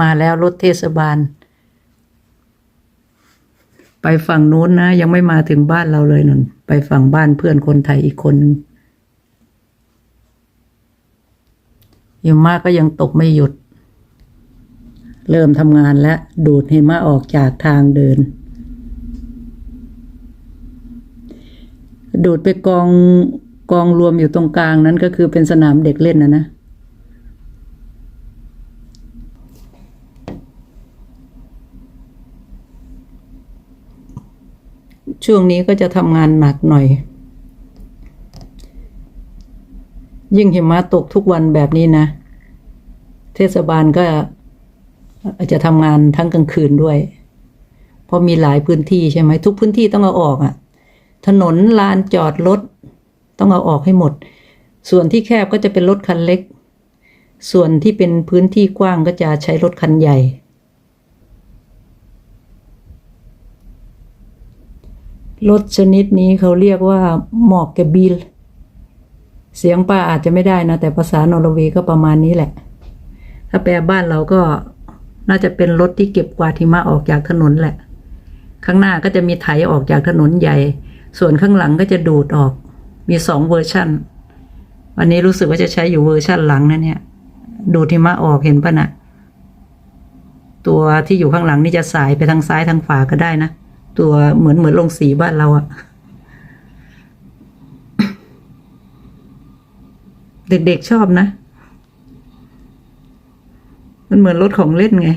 มาแล้วรถเทศบาล ไปฝั่งนู้นนะ ยังไม่มาถึงบ้านเราเลยนนไปฝั่งบ้านเพื่อนคนไทยอีกคนนึงหิมะก็ยังตกไม่หยุด เริ่มทำงานแล้ว ดูดหิมะออกจากทางเดิน ดูดไปกองกองรวมอยู่ตรงกลางนั้นก็คือเป็นสนามเด็กเล่นนะนะ ช่วงนี้ก็จะทำงานหนักหน่อย ยิ่งหิมะตกทุกวันแบบนี้นะ เทศบาลก็อาจจะทำงานทั้งกลางคืนด้วย เพราะมีหลายพื้นที่ใช่ไหมทุกพื้นที่ต้องเอาออกอะ่ะ ถนนลานจอดรถต้องเอาออกให้หมด ส่วนที่แคบก็จะเป็นรถคันเล็ก ส่วนที่เป็นพื้นที่กว้างก็จะใช้รถคันใหญ่ รถชนิดนี้เขาเรียกว่าหมอกแกบิล เสียงป้าอาจจะไม่ได้นะ แต่ภาษานอร์เวย์ก็ประมาณนี้แหละ ถ้าแปลบ้านเราก็น่าจะเป็นรถที่เก็บกวาดหิมะออกจากถนนแหละ ข้างหน้าก็จะมีไถออกจากถนนใหญ่ ส่วนข้างหลังก็จะดูดออก มีสองเวอร์ชันวันนี้รู้สึกว่าจะใช้อยู่เวอร์ชันหลังนะเนี่ย ดูดหิมะออกเห็นปะนะตัวที่อยู่ข้างหลังนี่จะสายไปทางซ้ายทางขวาก็ได้นะ ตัวเหมือนเหมือนลงสีบ้านเราอะเด็กๆชอบนะ มันเหมือนรถของเล่นไง